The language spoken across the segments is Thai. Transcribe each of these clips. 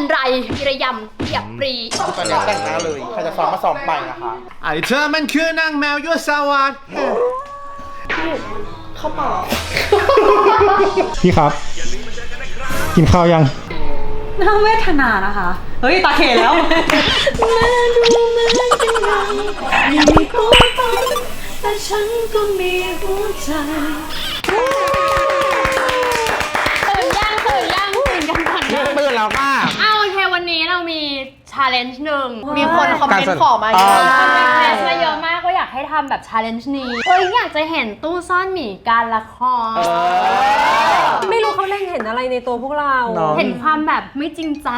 นไรพิระยำเหยียบปรีตอนนี้แต่งหน้าเลยใครจะซ้อมมาซ้อมไปนะคะไอ้เธอมันคือนางแมวยั่วสวัสดพี่ครับ กินข้าวยังน่าเวทนานะคะ เฮ้ย ตาเขแล้วแต่ฉันก็มีหัวใจตื่นยังตื่นยังตื่นกันก่อนนะตื่นแล้วค่ะเอาโอเควั นนี้เรามีชาเลนจ์หนึ่ง มีคนคอมเมนการสนต์ขอมาเยอะอ่ามีเมสมาเยอะมากก็อยากให้ทำแบบชาเลนจ์นี้ เฮ้ยอยากจะเห็นตู้ซ่อนหมีการละคร ไม่รู้เขาเล่งเห็นอะไรในตัวพวกเราเนาะเห็นความแบบไม่จริงใจ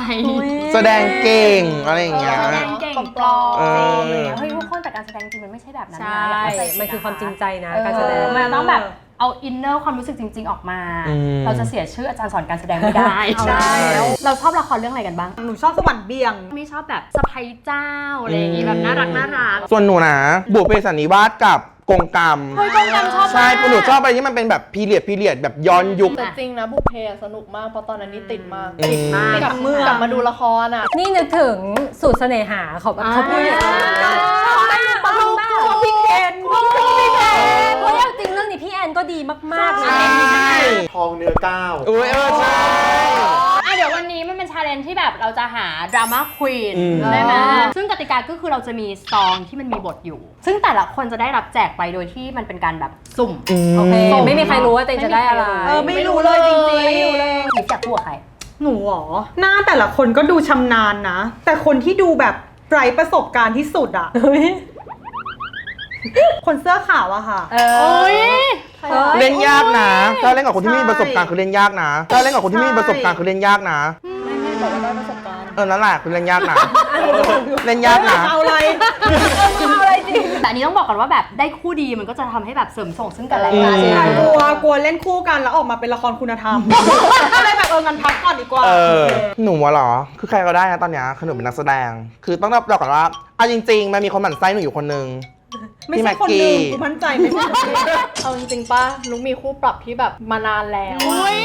แสดงเก่งอะไรอย่างเงี้ย แสดงเก่งปลอมเออ อะไรอย่างเงี้ยเฮ้ยทุกคนแต่การแสดงจริงมันไม่ใช่แบบนั้นนะใช่อย่าเข้าใจมันคือความจริงใจนะเออการแสดงมันต้องแบบ เอาอินเนอร์ความรู้สึกจริง ๆ ออกมา อืม เราจะเสียชื่ออาจารย์สอนการแสดงไม่ได้ ใช่แล้วเราชอบละครเรื่องอะไรกันบ้าง หนูชอบสวรรค์เบี่ยง ไม่ชอบแบบสะพายเจ้าอะไรอย่างงี้แบบน่ารักน่ารักส่วนหนูนะบุพเพสันนิวาสกับกงกรรม เฮ้ยกงกรรมชอบมาก ใช่หนูชอบอะไรที่มันเป็นแบบพีเรียดพีเรียดแบบย้อนยุค แต่จริงนะบุพเพอะสนุกมากเพราะตอนนั้นนี่ติดมากติดมาก กลับมือกลับมาดูละครอะ นี่นึกถึงสูตรเสน่หาเขาแบบเขาพูดอย่างนี้ปลาบ้า เนื้อก้าวเออเออใช่ อะเดี๋ยววันนี้มันเป็นชาเลนจ์ที่แบบเราจะหาดราม่าควีนอืม ได้ไหมซึ่งกติกาก็คือเราจะมีซองที่มันมีบทอยู่ ซึ่งแต่ละคนจะได้รับแจกไปโดยที่มันเป็นการแบบสุ่มโอเคไม่มีใครรู้ว่าตัวเองจะได้อะไร เออไม่รู้เลยจริงๆ ไม่รู้เลยหยิบจากคู่กับใคร หนูเหรอหน้าแต่ละคนก็ดูชำนาญนะ แต่คนที่ดูแบบไร้ประสบการณ์ที่สุดอะ คนเสื้อขาวอะค่ะเอ้ย เล่นยากนะ ถ้าเล่นกับคนที่ไม่มีประสบการณ์คือเล่นยากนะ ถ้าเล่นกับคนที่ไม่มีประสบการณ์คือเล่นยากนะ ไม่ไม่บอกว่าได้ประสบการณ์เออ นั่นแหละคือเล่นยากนะ เล่นยากนะ เอาอะไรแต่อันนี้ต้องบอกก่อนว่าแบบได้คู่ดีมันก็จะทำให้แบบเสริมส่งซึ่งกันและกันอืมใช่กลัวกลัวเล่นคู่กันแล้วออกมาเป็นละครคุณธรรม ก็เลยแบบเอองันพักก่อนดีกว่าเออ หนูอะเหรอ คือใครก็ได้นะตอนเนี้ยคือหนูเป็นนักแสดง คือต้องบอกก่อนว่าเอาจริง ๆ มันมีคนหมั่นไส้หนูอยู่คนนึง ไม่พี่ใช่แม็กคนหนึ่งกี้กูมั่นใจไม่ใช่คนหนึ่งเอาจริงๆป่ะนุกมีคู่ปรับที่แบบมานานแล้วอะอุ้ย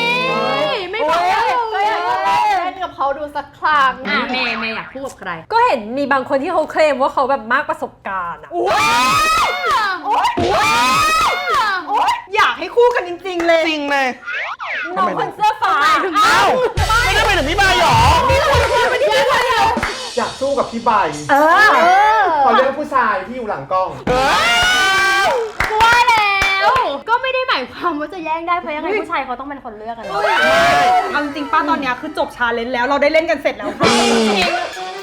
ไม่บอกก็อยากจะลองเล่นกับเขาดูสักครั้งอะเมย์เมย์อยากคู่กับใคร ก็เห็นมีบางคนที่เขาเคลมว่าเขาแบบมากประสบการณ์อะอยากให้คู่กันจริง ๆ เลยจริงเลยน้องคนเสื้อฟ้าเอ้าไม่ได้ไปถึงพี่บายหรอ อยากสู้กับพี่ใบเออพอเรื่องผู้ชายที่อยู่หลังกล้องกลัวแล้ว ก็ไม่ได้หมายความว่าจะแย่งได้เพราะยังไงผู้ชายเขาต้องเป็นคนเลือกกันเนอะเอาจริงๆป้าตอนเนี้ยคือจบชาเลนจ์แล้วเราได้เล่นกันเสร็จแล้วค่ะ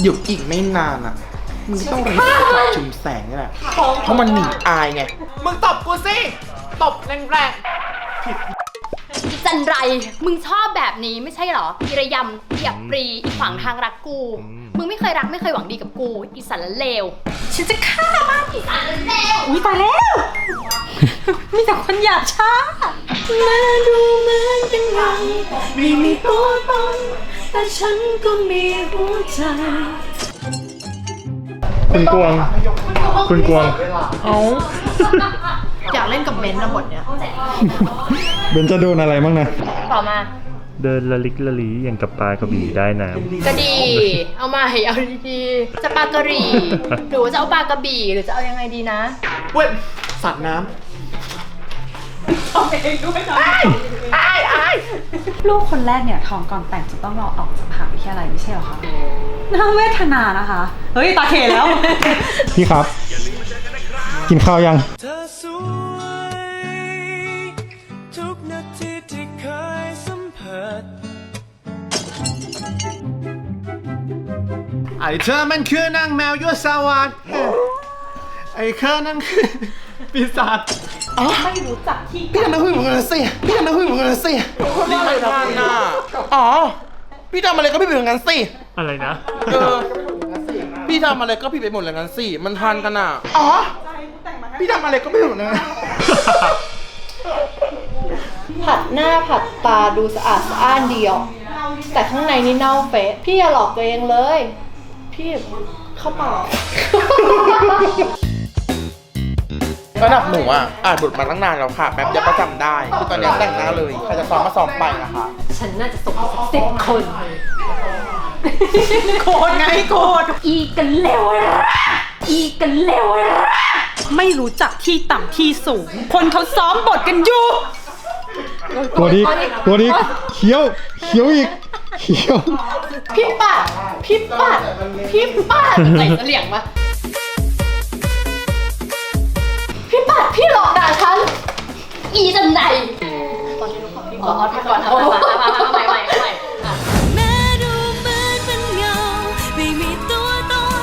ค่นี้อยู่อีกไม่นานอะมึงต้องรีบชุมแสงนี่แหละเพราะมันหนีอายไง มึงตบกูสิ ตบแรงจันไร มึงชอบแบบนี้ไม่ใช่เหรอพิระยำเหยียบปรีอีขวางทางรักกู มึงไม่เคยรักไม่เคยหวังดีกับกู อีสันละเลว ฉันจะฆ่ามันอีสันละเลวอุ้ยตายแล้ว มีแต่คนหยาบช้า มาดูเหมือนเป็นไงไม่มีตัวตนแต่ฉันก็มีหัวใจ คุณกวง คุณกวงอยากเล่นกับเบนซ์นะบทเนี้ย เบนจะโดนอะไรบ้างนะ ต่อมา เดินละลิกละลีอย่างกับปลากระบี่ได้น้ำก็ดีเอามาให้เอาดีๆจะปลากระหรี่หรือว่าจะเอาปลากระบี่หรือจะเอายังไงดีนะๆเว้ยสัตว์น้ลูกคนแรกเนี่ยท้องก่อนแต่งจะต้องรอออกจากมหาวิทยาลัยไม่ใช่เหรอคะน่าเวทนานะคะ เฮ้ยตาเขแล้ว พี่ครับ กินข้าวยัง ไอ้เธอมันคือนางแมวยั่วสวัสดไอ้เธอนั่นคือปีศาจพี่ทำไมพูดเหมือนกันสิพี่ทำไมพูดเหมือนกันสิพี่ทำอะไรทำน่ะอ๋อ พี่ทำอะไรก็พี่เป็นเหมือนกันสิอะไรนะ เออ พี่ทำอะไรก็พี่ไปหมดเลยงั้นสิมันทันกันอะ อ๋อ พี่ทำอะไรก็ไม่หมดเลยผัดหน้าผัดตาดูสะอาดสะอ้านดีออกแต่ข้างในนี่เน่าเฟะพี่อย่าหลอกตัวเองเลย พี่เข้าเปล่า ระดับหนูอะอ่านบทมาตั้งนานแล้วค่ะแป๊บเดียวก็จำได้คือตอนนี้แต่งหน้าเลยใครจะซ้อมมาซ้อมไปนะคะฉันน่าจะส่งสักสิบคนโกรธไงโกรธอีกันเร็วอะอีกันเร็วอะไม่รู้จักที่ต่ำที่สูง คนเขาซ้อมบทกันอยู่ ตัวดิกตัวดิกเขียวเขียวอีกเขียวพี่ปัดพี่ปัดพี่ปัดใส่เสลี่ยงมาพี่ปัดพี่หลอกด่าฉัน อีจันไรตอนนี้รู้ความพี่ก่อนเอาถ้าก่อนเอามาเอามาเอาใหม่ใหม่ใหม่อะแม้ดูเหมือนเป็นเงาไม่มีตัวตน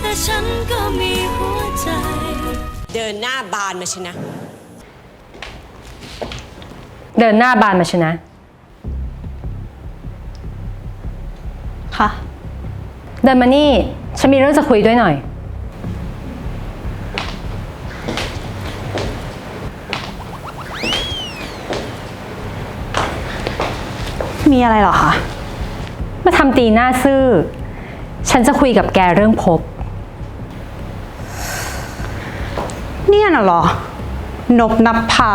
แต่ฉันก็มีหัวใจเดินหน้าบานมาชนะ เดินหน้าบานมาชนะ ค่ะ เดินมานี่ ฉันมีเรื่องจะคุยด้วยหน่อย มีอะไรเหรอคะมาทำตีหน้าซื่อ ฉันจะคุยกับแกเรื่องพบ เนี่ยน่ะเหรอ นบนับพา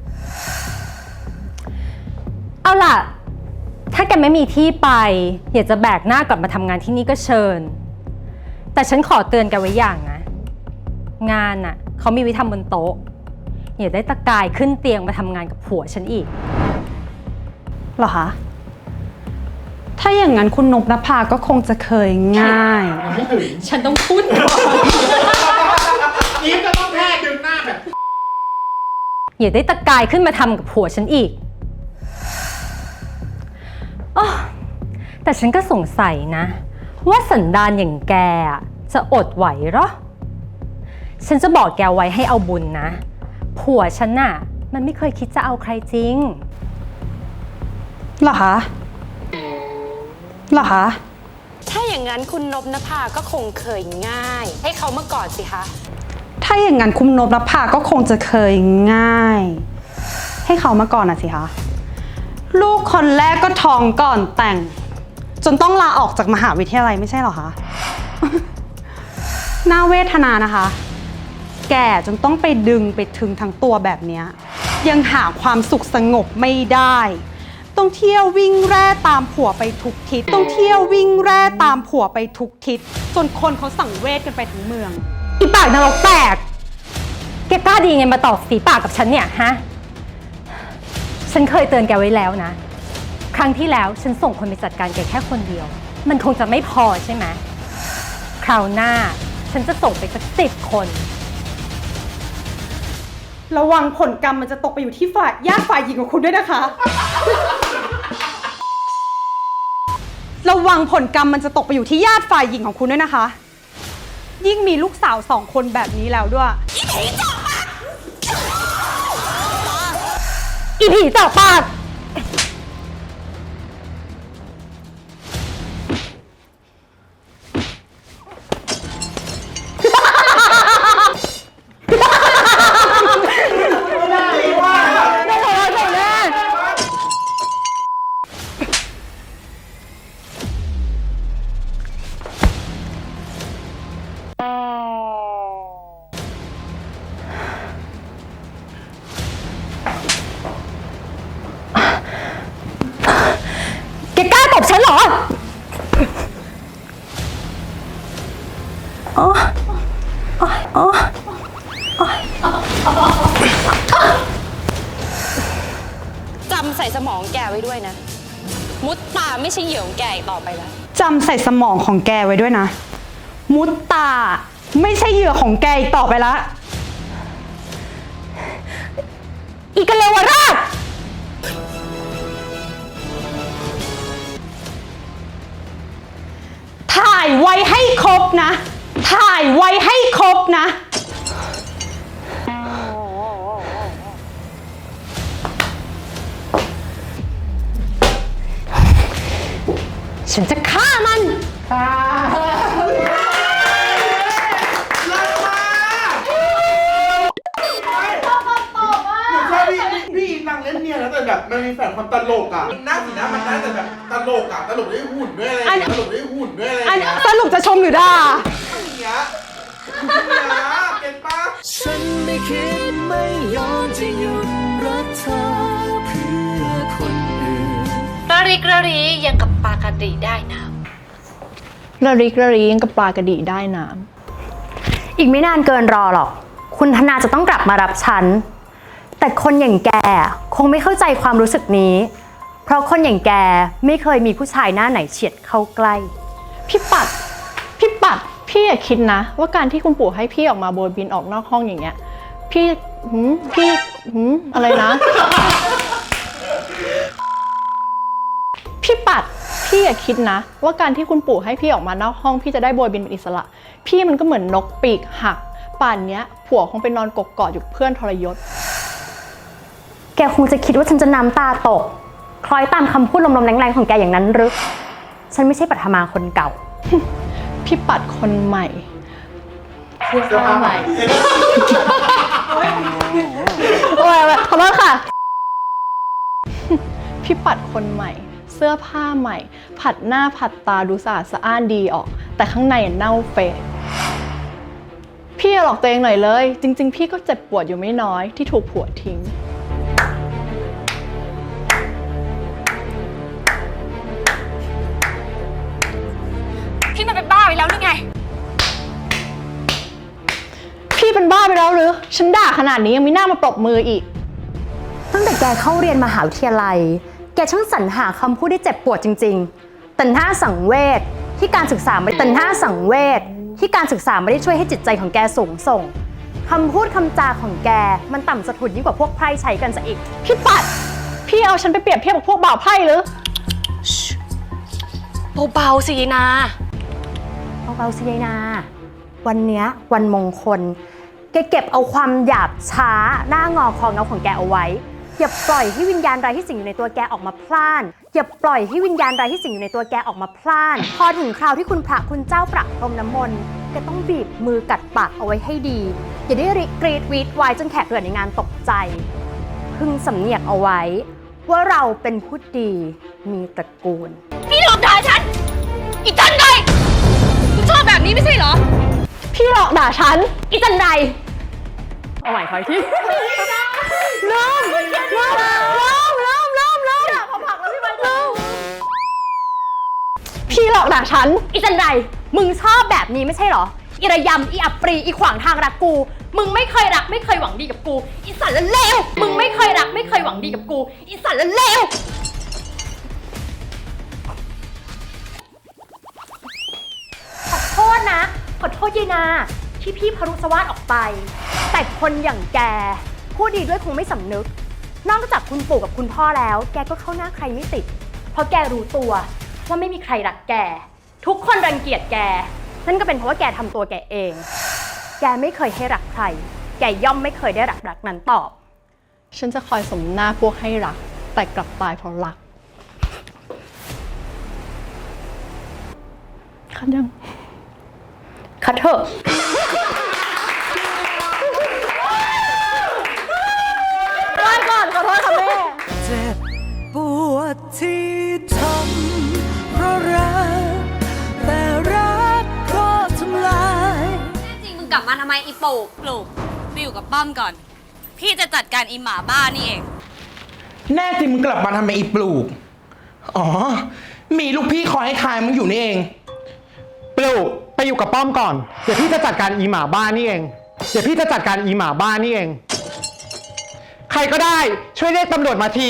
แกไม่มีที่ไป อยากจะแบกหน้ากลับมาทำงานที่นี่ก็เชิญ แต่ฉันขอเตือนแกไว้อย่างนะ งานน่ะเขามีไวิธำบนโต๊ะ อย่าได้ตะกายขึ้นเตียงมาทำงานกับผัวฉันอีก เหรอคะ ถ้าอย่างนั้นคุณนบนภาก็คงจะเคยง่าย ฉันต้องพูดก่อนนี่ก็ต้องแค่ดึงหน้าแบบ อย่าได้ตะกายขึ้นมาทำกับผัวฉันอีก อ้อแต่ฉันก็สงสัยนะ ว่าสันดานอย่างแกอะจะอดไหวเหรอ ฉันจะบอกแกไว้ให้เอาบุญนะ ผัวฉันน่ะ มันไม่เคยคิดจะเอาใครจริง เหรอคะเหรอคะถ้าอย่างนั้นคุณนบนภาก็คงเคยง่าย ให้เขามาก่อนสิคะ ถ้าอย่างนั้นคุณนบนภาก็คงจะเคยง่าย ให้เขามาก่อนน่ะสิคะ ลูกคนแรกก็ท้องก่อนแต่ง จนต้องลาออกจากมหาวิทยาลัยไม่ใช่เหรอคะ น่าเวทนานะคะ แก่จนต้องไปดึงไปถึงทั้งตัวแบบเนี้ยยังหาความสุขสงบไม่ได้ ต้องเที่ยววิ่งแร่ตามผัวไปทุกทิศ ต้องเที่ยววิ่งแร่ตามผัวไปทุกทิศ จนคนเขาสั่งเวทกันไปทั้งเมือง อีปากนรกแตก แกกล้าดีไงมาตอกฝีปากกับฉันเนี่ยฮะ ฉันเคยเตือนแกไว้แล้วนะ ครั้งที่แล้วฉันส่งคนไปจัดการแกแค่คนเดียว มันคงจะไม่พอใช่ไหมคราวหน้าฉันจะส่งไปสักสิบคน ระวังผลกรรมมันจะตกไปอยู่ที่ฝ่ายญาติฝ่ายหญิงของคุณด้วยนะคะ ระวังผลกรรมมันจะตกไปอยู่ที่ญาติฝ่ายหญิงของคุณด้วยนะคะ ยิ่งมีลูกสาวสองคนแบบนี้แล้วด้วย อีผีเจ่ ใช่เหยื่อของแกอีต่อไปแล้ว จำใส่สมองของแกไว้ด้วยนะ มุตตาไม่ใช่เหยื่อของแกต่อไปละ อีกเลวราช ถ่ายไว้ให้ครบนะ ถ่ายไว้ให้ครบนะ ฉันจะฆ่ามันหนูชอบพี่พี่นางเล่นเนี่ยนะแต่แบบมันมีแฝงความตลกอะหน้าสีหน้ามันน่าจะแบบตลกอะตลกด้วยหุ่นด้วยอะไรอย่างเงี้ยตลกด้วยหุ่นด้วยอะไรออัย่างเงี้ยสรุปจะชมหรือด่า อย่างเงี้ยเนี่ยเก็ตปะ ฉันไม่คิดไม่ยอมจะหยุดรักเธอเพื่อคนอื่น ระริกระรียังกับปลากระดีได้น้ำระริกระรียังกับปลากระดีได้น้อีกไม่นานเกินรอหรอก คุณธนาจะต้องกลับมารับฉัน แต่คนอย่างแกคงไม่เข้าใจความรู้สึกนี้ เพราะคนอย่างแกไม่เคยมีผู้ชายหน้าไหนเฉียดเข้าใกล้ำพี่ปัด พี่ปัด พี่อย่าคิดนะ ว่าการที่คุณปู่ให้พี่ออกมาโบยบินออกนอกห้องอย่างเงี้ย พี่หืมพี่หืมอะไรนะ พี่ปัดพี่อย่าคิดนะ ว่าการที่คุณปู่ให้พี่ออกมานอกห้องพี่จะได้โบยบินเป็นอิสระ พี่มันก็เหมือนนกปีกหัก ป่านเนี้ยผัวคงไปนอนกกกอดอยู่กับเพื่อนทรยศ แกคงจะคิดว่าฉันจะน้ำตาตก คล้อยตามคำพูดลมๆแรงๆของแกอย่างนั้นหรือฉันไม่ใช่ปัทมาคนเก่า พี่ปัดคนใหม่เสื้อผ้าใหม่โอ้ยขอโทษค่ะ พี่ปัดคนใหม่เสื้อผ้าใหม่ ผัดหน้าผัดตาดูสะอาดสะอ้านดีออก แต่ข้างในเน่าเฟะพี่อย่าหลอกตัวเองหน่อยเลย จริง ๆ พี่ก็เจ็บปวดอยู่ไม่น้อยที่ถูกผัวทิ้ง พี่มันเป็นบ้าไปแล้วหรือไง พี่เป็นบ้าไปแล้วหรือ ฉันด่าขนาดนี้ยังมีหน้ามาปรบมืออีก ตั้งแต่แกเข้าเรียนมหาวิทยาลัย แกช่างสรรหาคำพูดได้เจ็บปวดจริง ๆ แต่หน้าสังเวชที่การศึกษาไม่แต่หน้าสังเวชที่การศึกษาไม่ได้ช่วยให้จิตใจของแกสูงส่งคำพูดคำจาของแก มันต่ำสะทุนยิ่งกว่าพวกไพร่ใช้กันซะอีก พี่ปัด พี่เอาฉันไปเปรียบเทียบกับพวกบ่าวไพ่หรือเบาๆสิยายนาเบาๆสิยายนา วันเนี้ยวันมงคล แกเก็บเอาความหยาบช้าหน้างอคอเงาของแกเอาไว้ อย่าปล่อยให้วิญญาณร้ายที่สิงอยู่ในตัวแกออกมาพล่าน อย่าปล่อยให้วิญญาณร้ายที่สิงอยู่ในตัวแกออกมาพล่าน พอถึงคราวที่คุณพระคุณเจ้าประพรมน้ำมนต์แกต้องบีบมือกัดปากเอาไว้ให้ดี อย่าได้ริกรีดวีดวายจนแขกเหลือในงานตกใจ พึงสำเนียกเอาไว้ ว่าเราเป็นผู้ดีมีตระกูล พี่หลอกด่าฉัน อีจันไดคุณชอบแบบนี้ไม่ใช่เหรอ พี่หลอกด่าฉัน อีจันไร เอาใหม่คอยที่เริ่มเริ่มเริ่มเริ่มเริ่มเริ่มพอผักแล้วพี่ใบเริ่มพี่หลอกด่าฉัน อีจันไร มึงชอบแบบนี้ไม่ใช่เหรอ อีระยำ อีอัปรี อีขวางทางรักกู มึงไม่เคยรักไม่เคยหวังดีกับกู อีสันละเลว มึงไม่เคยรักไม่เคยหวังดีกับกู อีสันละเลวขอโทษนะ ขอโทษยายนา ที่พี่พรุสวาสออกไป แต่คนอย่างแกพูดดีด้วยคงไม่สำนึก นอกจากคุณปู่กับคุณพ่อแล้ว แกก็เข้าหน้าใครไม่ติด เพราะแกรู้ตัวว่าไม่มีใครรักแก ทุกคนรังเกียจแก นั่นก็เป็นเพราะว่าแกทำตัวแกเอง แกไม่เคยให้รักใคร แกย่อมไม่เคยได้รักรักนั้นตอบ ฉันจะคอยสมหน้าพวกให้รัก แต่กลับตายเพราะรักคันยังคัดเถอะ ไหว้ก่อนขอโทษค่ะแม่ เจ็บปวดที่ทำเพราะรัก แต่รักก็ทำลาย จริงมึงกลับมาทำไมอีโปกปลูกไปอยู่กับป้อมก่อน พี่จะจัดการอีหมาบ้านี่เอง แน่จริงมึงกลับมาทำไมอีปลูก อ๋อ มีลูกพี่คอยให้ทายมึงอยู่นี่เอง ปลูก ไปอยู่กับป้อมก่อน เดี๋ยวพี่จะจัดการอีหมาบ้านนี่เอง เดี๋ยวพี่จะจัดการอีหมาบ้านนี่เอง ใครก็ได้ช่วยเรียกตำรวจมาที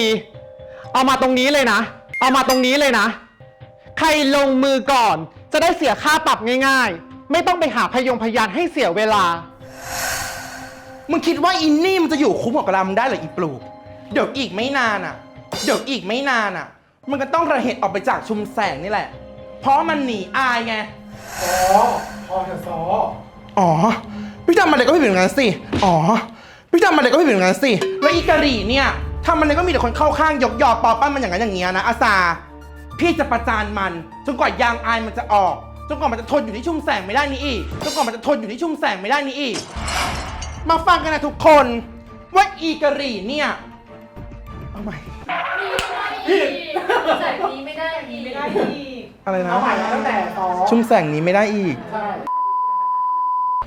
เอามาตรงนี้เลยนะ เอามาตรงนี้เลยนะ ใครลงมือก่อน จะได้เสียค่าปรับง่าย ๆ ไม่ต้องไปหาพยงพยานให้เสียเวลา มึงคิดว่าอินนี่มันจะอยู่คุ้มกับกเรามึงได้เหรออีปลูก เดี๋ยวอีกไม่นานอะ เดี๋ยวอีกไม่นานอะ มันก็ต้องระเหตุออกไปจากชุมแสงนี่แหละ เพราะมันหนีอายไง ซอพอเถอะซออ๋อ พี่ทำอะไรก็ไม่เป็นอย่างนั้นสิ อ๋อ พี่ทำอะไรก็ไม่เป็นอย่างนั้นสิ แล้วอีกะหรี่เนี่ยทำอะไรก็มีแต่คนเข้าข้างยกยอปอปั้นมันอย่างนั้นอย่างเงี้ยนะอาซา พี่จะประจานมันจนกว่ายางอายมันจะออก จนกว่ามันจะทนอยู่ที่ชุ่มแสงไม่ได้นี่อีก จนกว่ามันจะทนอยู่ที่ชุ่มแสงไม่ได้นี่อีก มาฟังกันนะทุกคนว่าอีกะหรี่เนี่ย เอาใหม่แบบนี้ไม่ได้แบบนี้ไม่ได้อะไรนะ เอาใหม่ตั้งแต่ชุ่มแสงนี้ไม่ได้อีก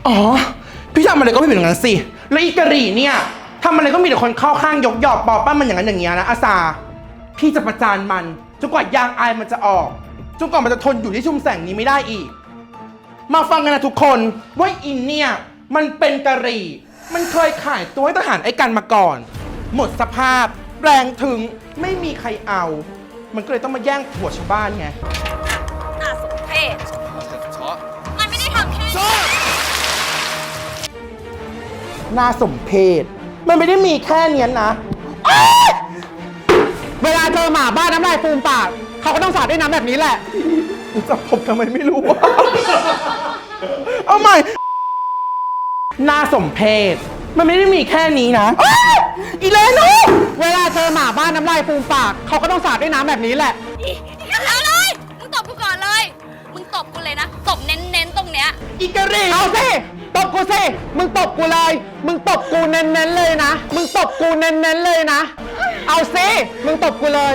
อ๋อ พี่ทำอะไรก็ไม่เป็นอย่างนั้นสิ แล้วอีกะหรี่เนี่ยทำอะไรก็มีแต่คนเข้าข้างยกยอปอปั้นมันอย่างนั้นอย่างเงี้ยนะอาซาพี่จะประจานมันจนกว่ายางอายมันจะออกจนกว่ามันจะทนอยู่ที่ชุ่มแสงนี้ไม่ได้อีก มาฟังกันนะทุกคนว่าอินเนี่ยมันเป็นกะหรี่ มันเคยขายตัวให้ทหารไอ้กันมาก่อน หมดสภาพ แรงถึงไม่มีใครเอา มันก็เลยต้องมาแย่งผัวชาวบ้านไง น่าสมเพชมันไม่ได้มีแค่เนี้ยนะ เวลาเจอหมาบ้านน้ำลายฟูมปาก เขาก็ต้องสาดด้วยน้ำแบบนี้แหละ จับผมทำไมไม่รู้วะ เอาใหม่ น่าสมเพชมันไม่ได้มีแค่นี้นะอ้าวอีเลนูเวลาเจอหมาบ้านน้ำลายฟูมปาก เขาก็ต้องสาดด้วยน้ำแบบนี้แหละอีกแล้วเลย มึงตบกูก่อนเลย มึงตบกูเลยนะ ตบเน้นๆตรงเนี้ย อีกะหรี่เอาสิ ตบกูสิ มึงตบกูเลย มึงตบกูเน้นๆเลยนะ มึงตบกูเน้นๆเลยนะ เอาสิ มึงตบกูเลย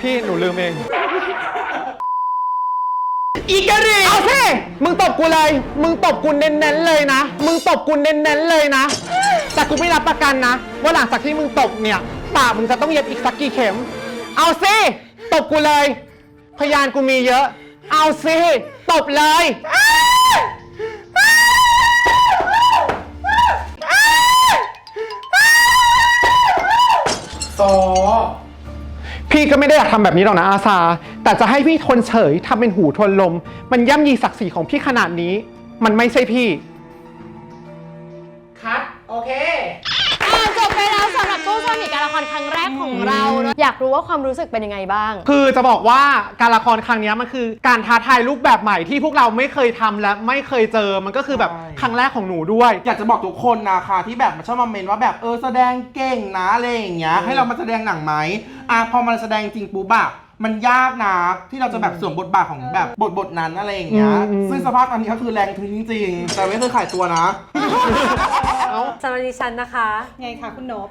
พี่หนูลืมเอง อีกะหรี่เอาสิ มึงตบกูเลย มึงตบกูเน้นๆเลยนะ มึงตบกูเน้นๆเลยนะ แต่กูไม่รับประกันนะ ว่าหลังจากที่มึงตบเนี่ย ปากมึงจะต้องเย็บอีกสักกี่เข็ม เอาสิ ตบกูเลย พยานกูมีเยอะ เอาสิ ตบเลย ซอพี่ก็ไม่ได้อยากทำแบบนี้หรอกนะอาซา แต่จะให้พี่ทนเฉยทำเป็นหูทนลม มันย่ำยีศักดิ์ศรีของพี่ขนาดนี้ มันไม่ใช่พี่ คัด โอเค อะจบไปแล้วสำหรับตู้ซ่อนหมีการละครครั้งแรกของเราเนอะอยากรู้ว่าความรู้สึกเป็นยังไงบ้าง คือจะบอกว่าการละครครั้งนี้มันคือการท้าทายรูปแบบใหม่ที่พวกเราไม่เคยทำและไม่เคยเจอมันก็คือแบบใช่ ครั้งแรกของหนูด้วย อยากจะบอกทุกคนนะคะที่แบบมาชอบมาเมนว่าแบบเออแสดงเก่งนะอะไรอย่างเงี้ยให้เรามาแสดงหนังไหมอะพอมาแสดงจริงปุ๊บอะ มันยากนะที่เราจะแบบสวมบทบาทของแบบบทบทนั้นอะไรอย่างเงี้ย อืม ซึ่งสภาพตอนนี้ก็คือแรงถึงจริงๆ แต่ไม่เคยขายตัวนะสำหรับดิฉันนะคะ ไงคะคุณนบ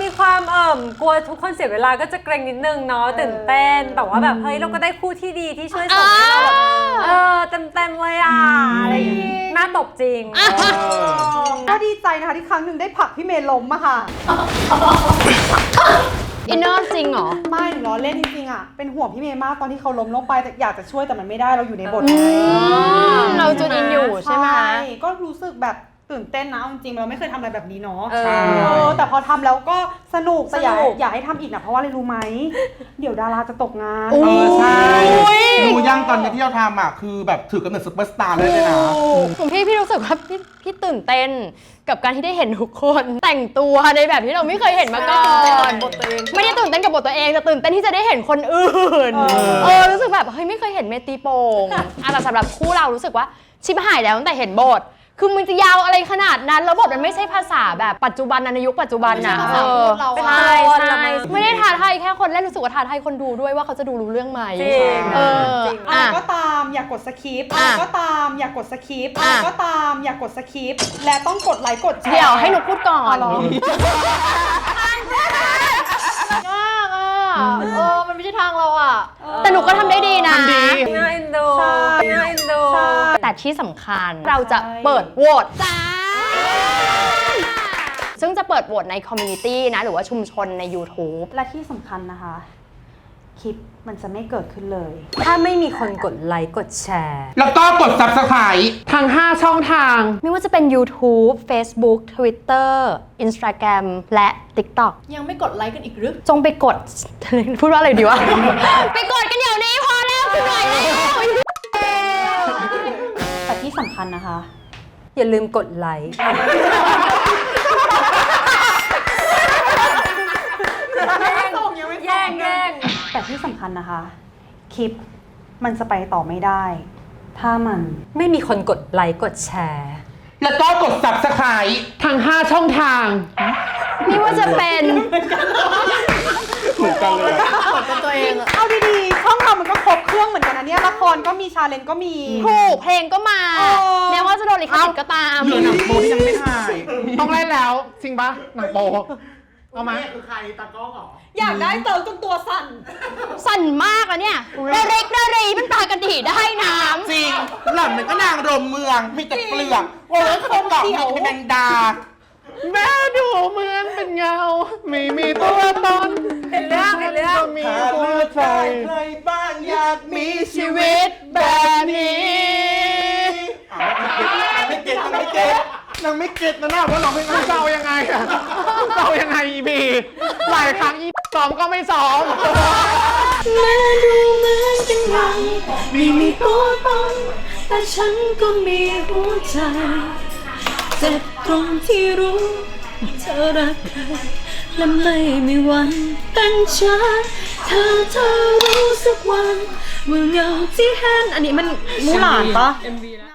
มีความเอ่มกลัวทุกคนเสียเวลาก็จะเกรงนิดนึงเนาะตื่นเต้น แต่ว่าแบบเฮ้ยเราก็ได้คู่ที่ดีที่ช่วยส่งให้เราแบบเออเต็มเต็มๆเลยอะอะไรอย่างงี้น่าตบจริง ก็ดีใจนะคะที่ครั้งหนึ่งได้ผลักพี่เมย์ล้มอะค่ะ อินเนอร์จริงเหรอ ไม่หนูล้อเล่นจริงๆอะเป็นห่วงพี่เมย์มากตอนที่เขาล้มลงไปแต่อยากจะช่วยแต่มันไม่ได้เราอยู่ในบท เราจูนอินอยู่ใช่ไหม ก็รู้สึกแบบ ตื่นเต้นนะเอาจริงๆเราไม่เคยทำอะไรแบบนี้เนาะเออใช่เออแต่พอทำแล้วก็สนุกแต่อย่าสนุก อย่าให้ทำอีกนะเพราะว่าอะไรรู้ไหม เดี๋ยวดาราจะตกงานเออใช่ดูยังตอนนี้ที่เราทำอะคือแบบถือกำเนิดซุปเปอร์สตาร์เลยนะของพี่พี่รู้สึกว่าพี่พี่ตื่นเต้นกับการที่ได้เห็นทุกคนแต่งตัวในแบบที่เราไม่เคยเห็นมาก่อนไม่ได้ตื่นเต้นกับบทตัวเองแต่ตื่นเต้นที่จะได้เห็นคนอื่นเออรู้สึกแบบเฮ้ยไม่เคยเห็นเมตีโป่งอะแต่สำหรับคู่เรารู้สึกว่าชิบหายแล้วตั้งแต่เห็นบท คือมันจะยาวอะไรขนาดนั้น แล้วบทมันไม่ใช่ภาษาแบบปัจจุบันนะในยุคปัจจุบันนะไม่ใช่ภาษาเออพูดเราอะ ใช่เป็นใช่ละไมไม่ได้ท้าทายแค่คนเล่นรู้สึกว่าท้าทายคนดูด้วยว่าเขาจะดูรู้เรื่องไหมจริง เออจริงอะไรอะ ก็ตามอย่ากกดสคิปอะอะไรก็ตามอย่ากกดสคิปอะอะไรก็ตามอย่ากกดสคิปและต้องกดไลค์กดแชร์ เดี๋ยวให้หนูพูดก่อนอ๋อเหรอยากอะ เออ มันไม่ใช่ทางเราอะ แต่หนูก็ทำได้ดีนะ ทำดี น่าเอ็นดูใช่น่าเอ็นดูใช่แต่ที่สำคัญเราจะเปิดโหวตจ้า ซึ่งจะเปิดโหวตในคอมมูนิตี้นะ หรือว่าชุมชนใน YouTube และที่สำคัญนะคะ คลิปมันจะไม่เกิดขึ้นเลย ถ้าไม่มีคนกดไลค์กดแชร์ แล้วก็กด subscribe ทั้ง5 ช่องทาง ไม่ว่าจะเป็น YouTube Facebook Twitter Instagram และ TikTok ยังไม่กดไลค์กันอีกหรือจงไปกด พูดว่าอะไรดีวะ ไปกดกันเดี๋ยวนี้พอแล้วคือหน่อยแล้วแต่ที่สำคัญนะคะ อย่าลืมกดไลค์ แย่งแย่ง แต่ ที่สำคัญนะคะ คลิปมันจะไปต่อไม่ได้ ถ้ามันไม่มีคนกดไลค์กดแชร์ แล้วก็กด subscribe ทาง 5 ช่องทางไม่ว่าจะเป็นเหมือนกันเลยอะกดเป็นตัวเองอะเอาดีๆ ช่องเรามันก็ครบเครื่องเหมือนกันนะเนี่ย ละครก็มีชาเลนจ์ก็มี ถูกเพลงก็มาเออ แม้ว่าจะโดนลิขสิทธิ์ก็ตาม เหลือหนังโปที่ยังไม่ถ่าย ต้องเล่นแล้ว จริงปะหนังโป เอาไหมอยากได้เติมจนตัวสั่น สั่นมากอะเนี่ยระริกระรีมันปลากระดีได้น้จริง หล่อนมันก็นางรมเมือง มีแต่เปลือกโอ้ยคนหลอกมีแต่แมงดา แม่ดูเหมือนเป็นเงา ไม่มีตัวตนเห็นเรื่องเห็นเรื่องมีหัวใจ ใครบ้างอยากมีชีวิตแบบนี้ไม่เก็ตนางไม่เก็ต นางไม่เก็ตนะน่าว่าน้องเพลงจะเอายังไงอะจะเอายังไงอีบีหลายครั้งอีซ้อมก็ไม่ซ้อมแม้ดูเหมือนเป็นเงาไม่มีตัวตนแต่ฉันก็มีหัวใจ เจ็บตรงที่รู้ว่าเธอรักใครและไม่มีวันเป็นฉันเธอเธอรู้สักวันว่าเงาที่เห็นอันนี้มันมูหลานปะ MV นะ